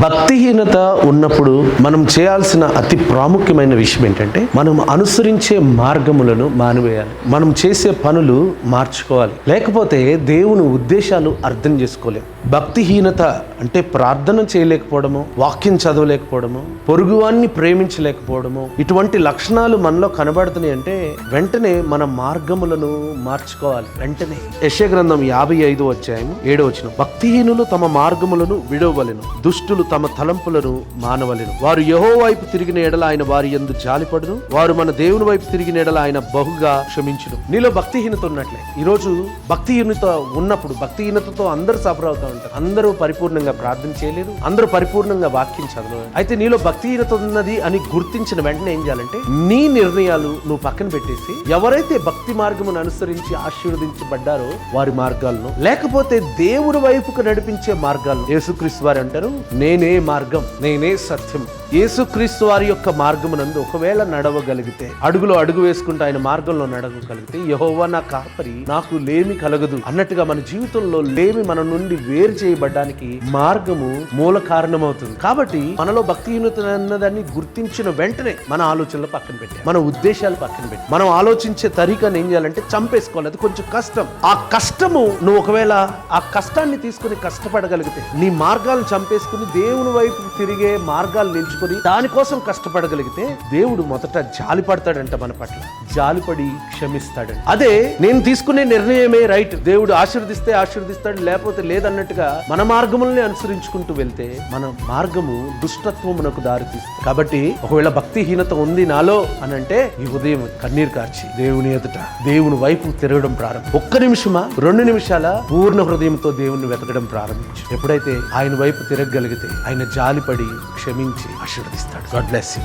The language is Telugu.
భక్తిహీనత ఉన్నప్పుడు మనం చేయాల్సిన అతి ప్రాముఖ్యమైన విషయం ఏంటంటే మనం అనుసరించే మార్గములను మానివేయాలి. మనం చేసే పనులు మార్చుకోవాలి. లేకపోతే దేవుని ఉద్దేశాలు అర్థం చేసుకోలేము భక్తిహీనత అంటే ప్రార్థన చేయలేకపోవడము వాక్యం చదవలేకపోవడము పొరుగువాన్ని ప్రేమించలేకపోవడము ఇటువంటి లక్షణాలు మనలో కనబడుతున్నాయి అంటే వెంటనే మన మార్గములను మార్చుకోవాలి. వెంటనే. యశ గ్రంథం యాభై ఐదు వచ్చాయము ఏడో వచ్చిన భక్తిహీనులు తమ మార్గములను విడవలెను దుష్టులు తమ తలంపులను మానవలను. వారు యహో వైపు తిరిగిన ఎడల ఆయన వారి ఎందు జాలిపడును. వారు మన దేవుని వైపు తిరిగిన ఎడల ఆయన బహుగా క్షమించును. నీలో భక్తిహీనత ఉన్నట్లే. ఈరోజు భక్తిహీనత ఉన్నప్పుడు భక్తిహీనతతో అందరూ సఫర్ అవుతా ఉంటారు. అందరూ పరిపూర్ణంగా ప్రార్థన చేయలేరు. అందరూ పరిపూర్ణంగా వాక్యం చదవలేరు. అయితే నీలో భక్తిహీనత ఉన్నది అని గుర్తించిన వెంటనే ఏం చేయాలంటే నీ నిర్ణయాలు నువ్వు పక్కన పెట్టేసి ఎవరైతే భక్తి మార్గమును అనుసరించి ఆశీర్వదించబడ్డారో వారి మార్గాలను లేకపోతే దేవుని వైపుకు నడిపించే మార్గాలను యేసుక్రీస్తు వారు అంటారు నేనే మార్గం నేనే సత్యం. యేసుక్రీస్తు వారి యొక్క మార్గమునందు ఒకవేళ నడవగలిగితే అడుగులో అడుగు వేసుకుంటూ ఆయన మార్గంలో నడవగలిగితే యహోవా నా కాపరి నాకు లేమి కలగదు. అన్నట్టుగా మన జీవితంలో లేమి మన నుండి వేరు చేయబడ్డానికి మార్గము మూల కారణమవుతుంది. కాబట్టి మనలో భక్తిహీనత అన్నదాన్ని గుర్తించిన వెంటనే మన ఆలోచనలు పక్కన పెట్టి మన ఉద్దేశాలు పక్కన పెట్టి మనం ఆలోచించే తరీకాని ఏం చేయాలంటే చంపేసుకోవాలి. అది కొంచెం కష్టం. ఆ కష్టము నువ్వు ఒకవేళ ఆ కష్టాన్ని తీసుకుని కష్టపడగలిగితే నీ మార్గాలను చంపేసుకుని దేవుని వైపు తిరిగే మార్గాలు నిల్చుకొని దానికోసం కష్టపడగలిగితే దేవుడు మొదట జాలి పడతాడంట మన పట్ల. జాలిపడి క్షమిస్తాడంట. అదే నేను తీసుకునే నిర్ణయమే రైట్. దేవుడు ఆశీర్దిస్తే ఆశీర్దిస్తాడు లేకపోతే లేదన్నట్టుగా మన మార్గముల్ని అనుసరించుకుంటూ వెళ్తే మన మార్గము దుష్టత్వమునకు దారితీస్తుంది. కాబట్టి ఒకవేళ భక్తిహీనత ఉంది నాలో అని అంటే ఈ ఉదయం కన్నీరు కార్చి దేవుని ఎదుట దేవుని వైపు తిరగడం ప్రారంభం. ఒక్క నిమిషమా? రెండు నిమిషాల? పూర్ణ హృదయంతో దేవుణ్ణి వెతకడం ప్రారంభించు. ఎప్పుడైతే ఆయన వైపు తిరగగలిగితే ఆయన జాలిపడి క్షమించి ఆశీర్వదిస్తాడు. God bless you